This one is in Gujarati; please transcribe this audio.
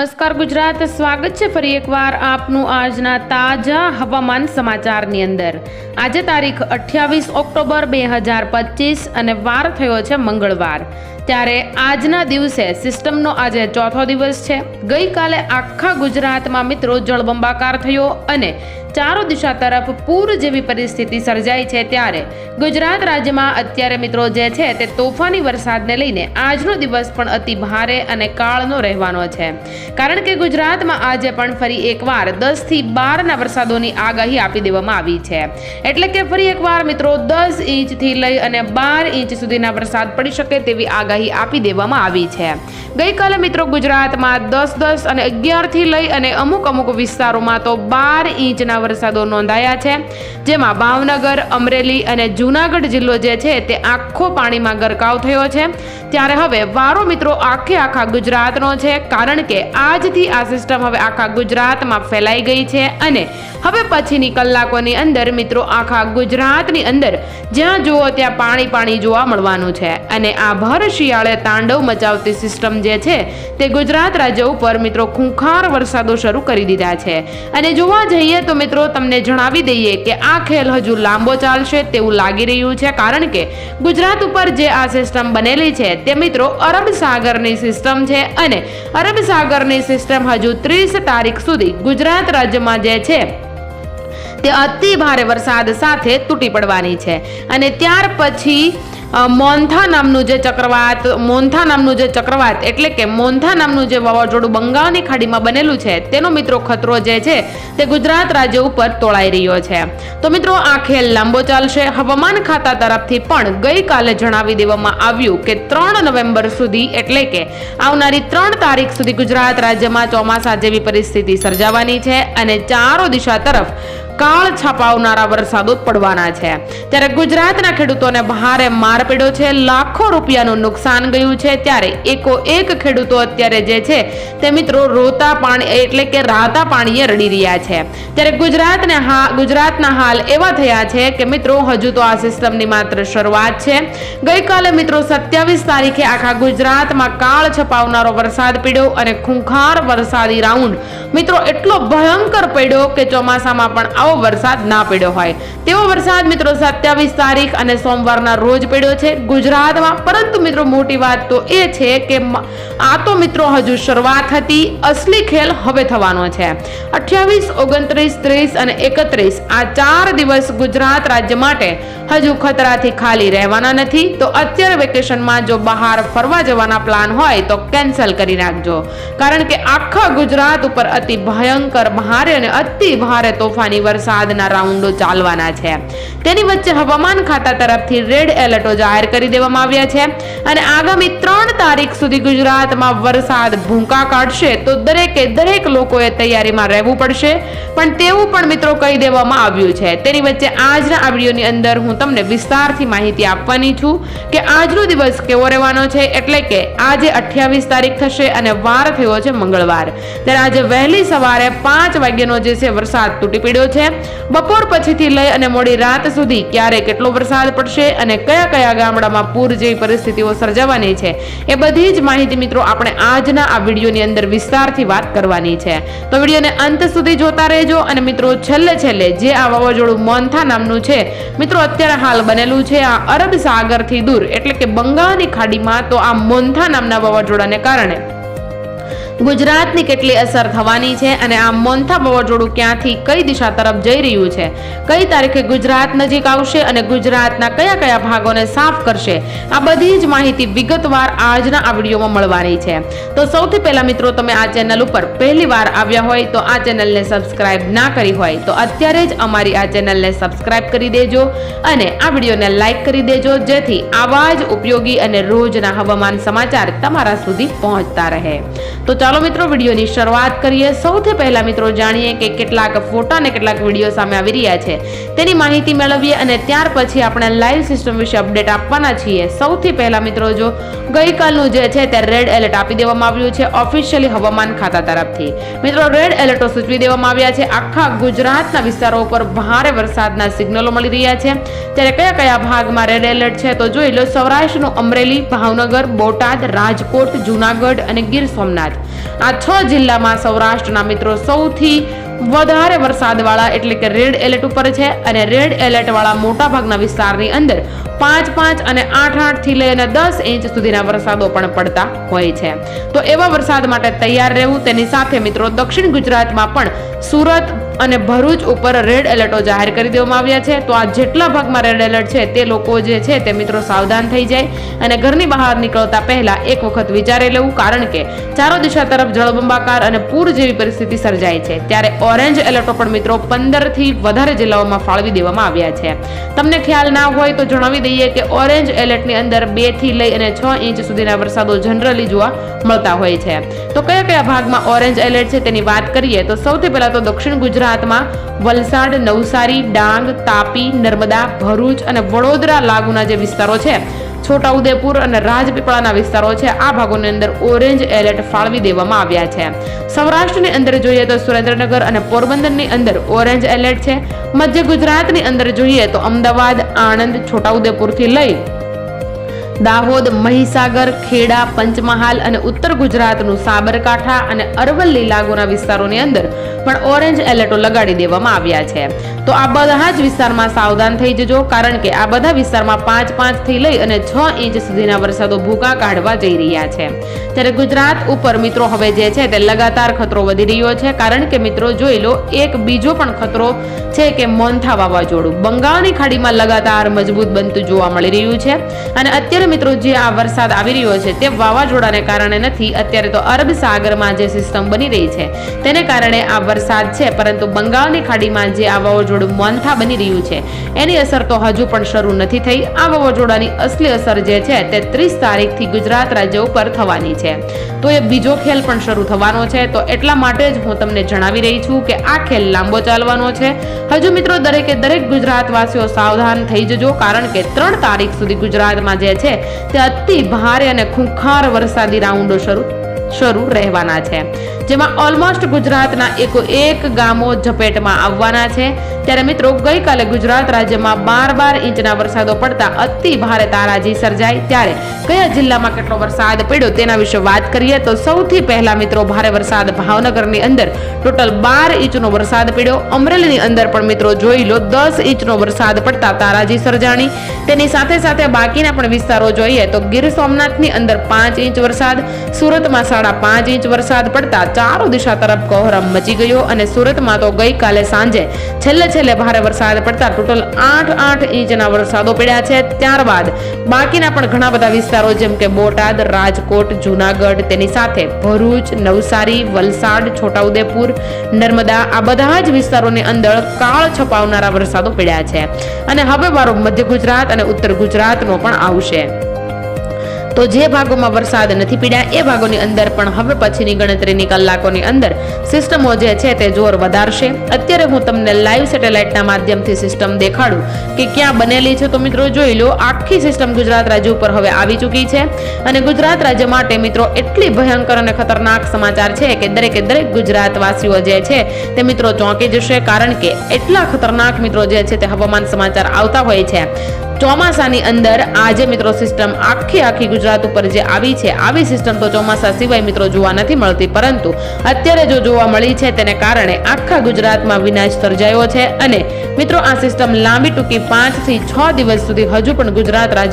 નમસ્કાર ગુજરાત, સ્વાગત છે ફરી એકવાર આપનું આજના તાજા હવામાન સમાચારની અંદર. આજે તારીખ અઠ્યાવીસ ઓક્ટોબર બે હજાર પચીસ અને વાર થયો છે મંગળવાર. ત્યારે આજના દિવસે સિસ્ટમનો આજે ચોથો દિવસ છે. ગઈકાલે આખા ગુજરાતમાં મિત્રો જળબંબાકાર થયો અને ચારો દિશા તરફ પૂર જેવી પરિસ્થિતિ સર્જાઈ છે ત્યારે ગુજરાત રાજ્યમાં અત્યારે મિત્રો જે છે તે તોફાની વરસાદને લઈને આજનો દિવસ પણ અતિ ભારે અને કાળનો રહેવાનો છે. કારણ કે ગુજરાતમાં આજે પણ ફરી એકવાર દસથી બારના વરસાદોની આગાહી આપી દેવામાં આવી છે. એટલે કે ફરી એકવાર મિત્રો દસ ઇંચથી લઈ અને બાર ઇંચ સુધીના વરસાદ પડી શકે તેવી આગાહી આપી દેવામાં આવી છે. ગઈકાલે મિત્રો ગુજરાતમાં દસ દસ અને અગિયારથી લઈ અને અમુક અમુક વિસ્તારોમાં તો બાર ઇંચના વરસાદો નોંધાયા છે. જેમાં ભાવનગર, અમરેલી અને જૂનાગઢ જિલ્લો જે છે તે આખો પાણીમાં ગરકાવ થયો છે. ત્યારે હવે વારો મિત્રો આખે આખા ગુજરાતનો છે, કારણ કે આજથી આ સિસ્ટમ હવે આખા ગુજરાતમાં ફેલાઈ ગઈ છે અને હવે પછીની કલાકોની અંદર મિત્રો આખા ગુજરાતની અંદર જ્યાં જુઓ ત્યાં પાણી પાણી જોવા મળવાનું છે. અને આ ભર શિયાળે તાંડવ મચાવતી સિસ્ટમ જે છે તે ગુજરાત રાજ્ય ઉપર મિત્રો ખૂંખાર વરસાદો શરૂ કરી દીધા છે. અને જોવા જઈએ તો મિત્રો તમને જણાવી દઈએ કે આ ખેલ હજુ લાંબો ચાલશે તેવું લાગી રહ્યું છે કારણ કે ગુજરાત ઉપર જે આ સિસ્ટમ બનેલી છે તે મિત્રો અરબ સાગરની સિસ્ટમ છે અને અરબ સાગરની સિસ્ટમ હજુ ત્રીસ તારીખ સુધી ગુજરાત રાજ્યમાં જે છે તે અતિ ભારે વરસાદ સાથે તૂટી પડવાની છે. અને ત્યાર પછી મોન્થા નામનું જે ચક્રવાત મોન્થા નામનું જે ચક્રવાત એટલે કે મોન્થા નામનું જે વાવાઝોડું બંગાળની ખાડીમાં બનેલું છે, તેનો મિત્રો ખતરો જે છે, તે ગુજરાત રાજ્ય ઉપર તોળાઈ રહ્યો છે. તો મિત્રો, આ ખેલ લાંબો ચાલશે. હવામાન ખાતા તરફથી પણ ગઈકાલે જણાવી દેવામાં આવ્યું કે ત્રણ નવેમ્બર સુધી એટલે કે આવનારી ત્રણ તારીખ સુધી ગુજરાત રાજ્યમાં ચોમાસા જેવી પરિસ્થિતિ સર્જાવાની છે અને ચારો દિશા તરફ કાળ છાપાવનારા વરસાદો પડવાના છે. ત્યારે ગુજરાતના ખેડૂતોને ભારે માર પડ્યો છે. લાખો રૂપિયાનું નુકસાન ગયું છે. ત્યારે એકો એક ખેડૂતો અત્યારે જે છે તે મિત્રો રોતા પાણી એટલે કે રાતા પાણીએ રડી રહ્યા છે. ત્યારે ગુજરાતને હા, ગુજરાતના હાલ એવા થયા છે કે મિત્રો હજુ તો આ સિસ્ટમની માત્ર શરૂઆત છે. ગઈકાલે મિત્રો સત્યાવીસ તારીખે આખા ગુજરાતમાં કાળ છપાવનારો વરસાદ પડ્યો અને ખૂંખાર વરસાદી રાઉન્ડ મિત્રો એટલો ભયંકર પડ્યો કે ચોમાસામાં પણ આવો વરસાદ ના પડ્યો હોય. તેવો વરસાદ મિત્રો સત્યાવીસ તારીખ અને સોમવારના રોજ પડ્યો છે. ગુજરાતમાં, પરંતુ મિત્રો મોટી વાત તો એ છે કે આ તો મિત્રો હજુ શરૂઆત હતી. અસલી ખેલ હવે થવાનો છે. અઠ્યાવીસ, ઓગણત્રીસ, ત્રીસ અને એકત્રીસ આ ચાર દિવસ ગુજરાત રાજ્ય માટે હજુ ખતરાથી ખાલી રહેવાના નથી. તો અત્યારે વેકેશનમાં જો બહાર ફરવા જવાના પ્લાન હોય તો કેન્સલ કરી નાખજો. કારણ કે આખા ગુજરાત ઉપર અતિ ભયંકર ભારે અને અતિ ભારે તોફાની વરસાદના રાઉન્ડો ચાલવાના છે. તેની વચ્ચે હવામાન ખાતા તરફથી રેડ એલર્ટો જાહેર કરી દેવામાં આવ્યા છે અને આગામી ત્રણ તારીખ સુધી ગુજરાતમાં વરસાદ ભૂંકા કાઢશે તો દરેકે દરેક લોકોએ તૈયારીમાં રહેવું પડશે. પણ તેવું પણ મિત્રો કહી દેવામાં આવ્યું છે. તેની વચ્ચે આજના આ વિડીયોની અંદર હું તમને વિસ્તારથી માહિતી આપવાની છું કે આજનો દિવસ કેવો રહેવાનો છે એટલે કે આજે અઠ્યાવીસ તારીખ થશે અને વાર થયો છે મંગળવાર. ત્યારે આજે વહેલી સવારે પાંચ વાગ્યાનો જે છે વરસાદ તૂટી પડ્યો છે બપોર પછીથી લઈ અને મોડી રાત સુધી ક્યારે કેટલો વરસાદ પડશે અને કયા કયા ગામડામાં પૂર જેવી પરિસ્થિતિઓ સર્જાવાની છે, એ બધી જ માહિતી મિત્રો આપણે આજના આ વિડીયોની અંદર વિસ્તારથી વાત કરવાની છે. તો વિડીયોને અંત સુધી જોતા રહેજો અને મિત્રો છેલ્લે છેલ્લે જે આ વાવાઝોડું મોન્થા નામનું છે, મિત્રો અત્યારે હાલ બનેલું છે આ અરબ સાગરથી દૂર, એટલે કે બંગાળની ખાડીમાં તો આ મોન્થા નામના વાવાઝોડાને કારણે. ગુજરાતની કેટલી અસર થવાની છે અને આ મોન્થા વાવાઝોડું ક્યાંથી કઈ દિશા તરફ જઈ રહ્યું છે? કઈ તારીખે ગુજરાત નજીક આવશે અને ગુજરાતના કયા કયા ભાગોને સાફ કરશે? આ બધી જ માહિતી વિગતવાર આજના આ વિડીયોમાં મળવાની છે. તો સૌથી પહેલા મિત્રો, તમે આ ચેનલ ઉપર પહેલી વાર આવ્યા હોય તો આ ચેનલને સબસ્ક્રાઇબ ના કરી હોય તો અત્યારે જ અમારી આ ચેનલને સબસ્ક્રાઇબ કરી દેજો અને આ વિડીયોને લાઈક કરી દેજો, જેથી આવા જ ઉપયોગી અને રોજના હવામાન સમાચાર તમારા સુધી પહોંચતા રહે. તો ચાલો મિત્રો, વિડીયોની શરૂઆત કરીએ. સૌથી પહેલા મિત્રો જાણીએ કે કેટલાક ફોટા અને કેટલાક વીડિયો સામે આવી રહ્યા છે. તેની માહિતી મેળવીએ અને ત્યાર પછી આપણે લાઈવ સિસ્ટમ વિશે અપડેટ આપવાના છીએ. સૌથી પહેલા મિત્રો, જો ગઈકાલનું જે છે તે રેડ એલર્ટ આપી દેવામાં આવ્યું છે ઓફિશિયલી હવામાન ખાતા તરફથી. મિત્રો રેડ એલર્ટો સૂચવી દેવામાં આવ્યા છે. આખા ગુજરાતના વિસ્તારો ઉપર ભારે વરસાદના સિગ્નલો મળી રહ્યા છે. ત્યારે કયા કયા ભાગમાં રેડ એલર્ટ છે તો જોઈ લો, સૌરાષ્ટ્રનું અમરેલી, ભાવનગર, બોટાદ, રાજકોટ, જૂનાગઢ અને ગીર સોમનાથ. આ છ જિલ્લામાં સૌરાષ્ટ્રના મિત્રો સૌથી વધારે વરસાદવાળા એટલે કે રેડ એલર્ટ ઉપર છે અને રેડ એલર્ટવાળા મોટાભાગના વિસ્તારની અંદર પાંચ પાંચ અને આઠ આઠથી લઈને દસ ઇંચ સુધીના વરસાદો પણ પડતા હોય છે. તો એવા વરસાદ માટે તૈયાર રહેવું તેની સાથે મિત્રો દક્ષિણ ગુજરાતમાં પણ સુરત અને ભરૂચ ઉપર રેડ એલર્ટો જાહેર કરી દેવામાં આવ્યા છે. તો આ જેટલા ભાગમાં રેડ એલર્ટ છે તે લોકો જે છે તે મિત્રો સાવધાન થઈ જાય અને ઘરની બહાર નીકળતા પહેલા એક વખત વિચારી લેવું. કારણ કે ચારો દિશા તરફ જળબંબાકાર અને પૂર જેવી પરિસ્થિતિ સર્જાય છે. ત્યારે ઓરેન્જ એલર્ટો પણ મિત્રો પંદરથી વધારે જિલ્લાઓમાં ફાળવી દેવામાં આવ્યા છે. તમને ખ્યાલ ના હોય તો જણાવી દઈએ કે ઓરેન્જ એલર્ટની અંદર બેથી લઈ અને છ ઇંચ સુધીના વરસાદો જનરલી જોવા મળતા હોય છે. તો કયા કયા ભાગમાં ઓરેન્જ એલર્ટ છે તેની વાત કરીએ તો સૌથી પહેલા તો દક્ષિણ ગુજરાતમાં વલસાડ, નવસારી, ડાંગ, તાપી, નર્મદા, ભરૂચ અને વડોદરા લાગુના જે વિસ્તારો છે, છોટાઉદેપુર અને રાજપીપળાના વિસ્તારો છે, આ ભાગોની અંદર ઓરેન્જ એલર્ટ ફાળવી દેવામાં આવ્યા છે. સૌરાષ્ટ્રની અંદર જોઈએ તો સુરેન્દ્રનગર અને પોરબંદરની અંદર ઓરેન્જ એલર્ટ છે. મધ્ય ગુજરાતની અંદર જોઈએ તો અમદાવાદ, આણંદ, છોટાઉદેપુરથી લઈ દાહોદ, મહીસાગર, ખેડા, પંચમહાલ અને ઉત્તર ગુજરાતનું સાબરકાંઠા અને અરવલ્લી લાગુના વિસ્તારોની અંદર પણ ઓરેન્જ એલર્ટો લગાડી દેવામાં આવ્યા છે. તો આ બધા જ વિસ્તારમાં સાવધાન થઈ જજો, કારણ કે આ બધા વિસ્તારમાં પાંચ પાંચથી લઈ અને છ ઇંચ સુધીના વરસાદો ભૂકા કાઢવા જઈ રહ્યા છે. ત્યારે ગુજરાત ઉપર મિત્રો હવે જે છે તે લગાતાર ખતરો વધી રહ્યો છે, કારણ કે મિત્રો જોઈ લો, એક બીજો પણ ખતરો છે કે મોન્થા વાવાઝોડું. બંગાળની ખાડીમાં લગાતાર મજબૂત બનતું જોવા મળી રહ્યું છે અને અત્યારે મિત્રો, જે આ વરસાદ આવી રહ્યો છે તે વાવાઝોડાને કારણે નથી, અત્યારે તો અરબ સાગરમાં જે સિસ્ટમ બની રહી છે તેને કારણે આ વરસાદ છે, પરંતુ બંગાળની ખાડીમાં જે આ વાવાઝોડું મોન્થા બની રહ્યું છે, એની અસર તો હજુ પણ શરૂ નથી થઈ. આ વાવાઝોડાની અસલી અસર જે છે તે ત્રીસ તારીખથી ગુજરાત રાજ્ય ઉપર થવાની છે. તો એ બીજો ખેલ પણ શરૂ થવાનો છે, તો એટલા માટે જ હું તમને જણાવી રહી છું કે આ ખેલ લાંબો ચાલવાનો છે. હજુ મિત્રો, દરેકે દરેક ગુજરાતવાસીઓ સાવધાન થઈ જજો, કારણ કે ત્રણ તારીખ સુધી ગુજરાતમાં જે છે તે અતિ ભારે અને ખૂંખાર વરસાદી રાઉન્ડો શરૂ શરૂ રહેવાના છે. જેમાં ઓલમોસ્ટ ગુજરાતના એકો એક ગામો ઝપેટમાં આવવાના છે. ત્યારે મિત્રો, ગઈકાલે ગુજરાત રાજ્યમાં બાર બાર ઇંચના વરસાદો પડતા અતિ ભારે તારાજી સર્જાઈ. ત્યારે કયા જિલ્લામાં કેટલો વરસાદ પડ્યો તેના વિશે વાત કરીએ તો સૌથી પહેલા મિત્રો, ભારે વરસાદ ભાવનગરની અંદર ટોટલ બાર ઇંચનો વરસાદ પડ્યો. અમરેલીની અંદર પણ મિત્રો જોઈ લો, દસ ઇંચનો વરસાદ પડતા તારાજી સર્જાણી. તેની સાથે સાથે બાકીના પણ વિસ્તારો જોઈએ તો ગીર સોમનાથની અંદર પાંચ ઇંચ વરસાદ, સુરતમાં સાડા પાંચ ઇંચ વરસાદ પડતા ચારો દિશા તરફ કોહરમ મચી ગયો અને સુરતમાં તો ગઈકાલે સાંજે છેલ્લે છેલ્લે ભારે વરસાદ પડતા ટોટલ આઠ આઠ ઇંચના વરસાદો પડ્યા છે. ત્યારબાદ બાકીના પણ ઘણા બધા વિસ્તારો જેમ કે બોટાદ, રાજકોટ, જુનાગઢ, તેની સાથે ભરૂચ, નવસારી, વલસાડ, છોટાઉદેપુર, નર્મદા આ બધા જ વિસ્તારોની અંદર કાળ છપાવનારા વરસાદો પડ્યા છે. અને હવે વારો મધ્ય ગુજરાત અને ઉત્તર ગુજરાતનો પણ આવશે. તો જે ભાગોમાં વરસાદ નથી પીડ્યા, એ ભાગોની અંદર પણ હવે પછીની ગણતરીની કલાકોની અંદર સિસ્ટમો જે છે તે જોર વધારશે. અત્યારે હું તમને લાઈવ સેટેલાઇટના માધ્યમથી સિસ્ટમ દેખાડું કે ક્યાં બનેલી છે તો મિત્રો જોઈ લો, આખી સિસ્ટમ ગુજરાત રાજ્ય ઉપર હવે આવી ચૂકી છે. અને ગુજરાત રાજ્ય માટે મિત્રો એટલી ભયંકર અને ખતરનાક સમાચાર છે કે દરેકે દરેક ગુજરાતવાસીઓ જે છે તે મિત્રો ચોંકી જશે કારણ કે એટલા ખતરનાક મિત્રો જે છે તે હવામાન સમાચાર આવતા હોય છે. ચોમાસાની અંદર આજે મિત્રો સિસ્ટમ આખી આખી ગુજરાત ઉપર જે આવી છે, આવી સિસ્ટમ તો ચોમાસા સિવાય મિત્રો જોવા નથી મળતી. પરંતુ અત્યારે જો જોવા મળી છે, તેને કારણે આખા ગુજરાતમાં વિનાશ સર્જાયો છે અને મિત્રો આ સિસ્ટમ લાંબી ટૂંકી પાંચથી છ દિવસ સુધી હજુ પણ ગુજરાત રાજ્ય